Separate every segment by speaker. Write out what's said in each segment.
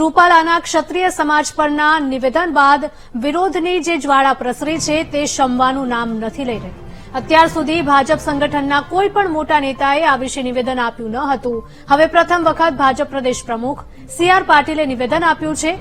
Speaker 1: રૂપાલાના ક્ષત્રિય સમાજ પરના નિવેદન બાદ વિરોધની જે જ્વાળા પ્રસરી છે તે શમવાનું નામ નથી લઈ રહી. અત્યાર સુધી ભાજપ સંગઠનના કોઈ પણ મોટા નેતાએ આ વિશે નિવેદન આપ્યું ન હતું. હવે પ્રથમ વખત ભાજપ પ્રદેશ પ્રમુખ સી આર પાટીલે નિવેદન આપ્યું છે.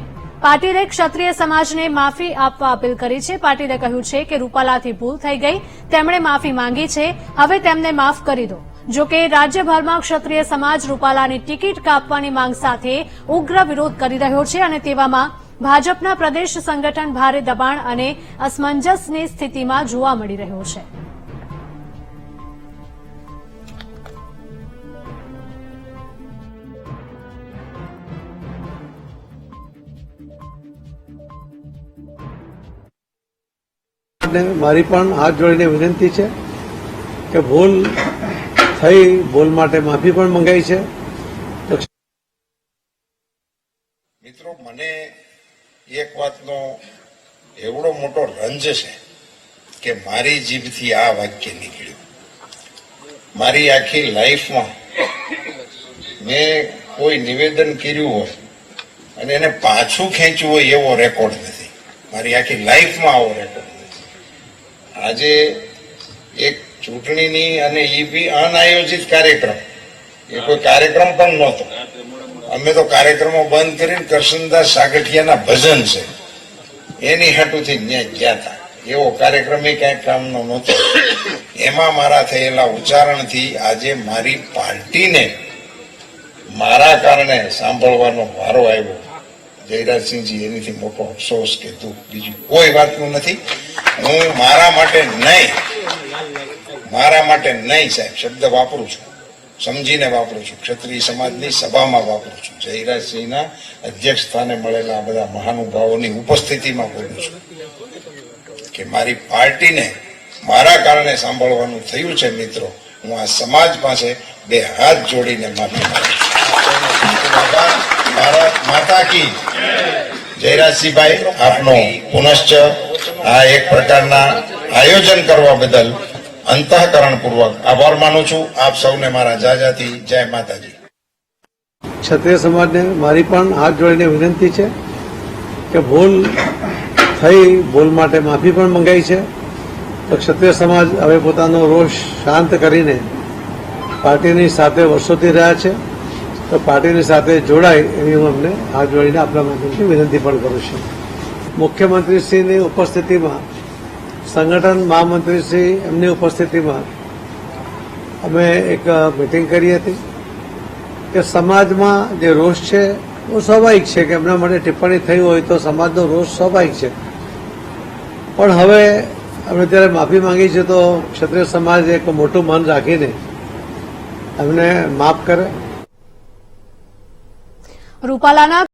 Speaker 1: પાટીલે ક્ષત્રિય સમાજને માફી આપવા અપીલ કરી છે. પાટીલે કહ્યું છે કે રૂપાલાથી ભૂલ થઈ ગઈ. તેમણે માફી માંગી છે. હવે તેમને માફ કરી દો. જો કે રાજ્યભરમાં ક્ષત્રિય સમાજ રૂપાલાની ટિકિટ કાપવાની માંગ સાથે ઉગ્ર વિરોધ કરી રહ્યો છે અને તેવામાં ભાજપના પ્રદેશ સંગઠન ભારે દબાણ અને અસમંજસની સ્થિતિમાં જોવા મળી રહ્યો છે.
Speaker 2: મારી પણ હાથ જોડીને વિનંતી છે કે ભૂલ થઈ ભૂલ માટે માફી પણ મંગાઈ છે.
Speaker 3: મિત્રો, મને એક વાતનો એવડો મોટો રંજ છે કે મારી જીભથી આ વાક્ય નીકળ્યું. મારી આખી લાઈફમાં મેં કોઈ નિવેદન કર્યું હોય અને એને પાછું ખેંચવું હોય એવો રેકોર્ડ નથી. મારી આખી લાઈફમાં આવો રેકોર્ડ નથી. આજે એક ચૂંટણીની અને એ અનાયોજિત કાર્યક્રમ. એ કોઈ કાર્યક્રમ પણ નહોતો. અમે તો કાર્યક્રમો બંધ કરીને કરશનદાસ સાગઠિયાના ભજન છે. એની હાટુથી ત્યાં ગયા હતા એવો કાર્યક્રમ એ ક્યાંય કામનો નહોતો. એમાં મારા થયેલા ઉચ્ચારણથી આજે મારી પાર્ટીને મારા કારણે સાંભળવાનો વારો આવ્યો. જયરાજસિંહજી એનીથી મોટો અફસોસ કે દુઃખ બીજું કોઈ વાતનું નથી. હું મારા માટે નહીં. મારા માટે નહીં સાહેબ, શબ્દ વાપરું છું. સમજીને વાપરું છું. ક્ષત્રિય સમાજની સભામાં વાપરું છું. જયરાજસિંહના અધ્યક્ષ સ્થાને મળેલા બધા મહાનુભાવોની ઉપસ્થિતિમાં બોલું છું. કે મારી પાર્ટીને મારા કારણે સાંભળવાનું થયું છે મિત્રો, હું આ સમાજ પાસે બે હાથ જોડીને માફી ભારત માતા કી. જયરાજસિંહભાઈ, આપનો પુનશ્ચ આ એક પ્રકારના આયોજન કરવા બદલ અંતઃકરણપૂર્વક આભાર માનું છું. આપ સૌને મારા જાજાથી જય માતાજી.
Speaker 2: ક્ષત્રિય સમાજને મારી પણ હાથ જોડીને વિનંતી છે કે ભૂલ થઈ, ભૂલ માટે માફી પણ મંગાઈ છે. તો ક્ષત્રિય સમાજ હવે પોતાનો રોષ શાંત કરીને પાર્ટીની સાથે વર્ષોથી રહ્યા છે. તો પાર્ટીની સાથે જોડાય એવી હું અમને હાથ જોડીને આપણા માધ્યમથી વિનંતી પણ કરું છું. મુખ્યમંત્રીશ્રીની ઉપસ્થિતિમાં સંગઠન મહામંત્રીશ્રી એમની ઉપસ્થિતિમાં અમે એક મિટિંગ કરી હતી કે સમાજમાં જે રોષ છે, બહુ સ્વાભાવિક છે કે એમના માટે ટિપ્પણી થઈ હોય તો સમાજનો રોષ સ્વાભાવિક છે. પણ હવે અમે ત્યારે માફી માંગી છે તો ક્ષત્રિય સમાજ એક મોટું મન રાખીને અમને માફ કરે.
Speaker 1: રૂપાલાના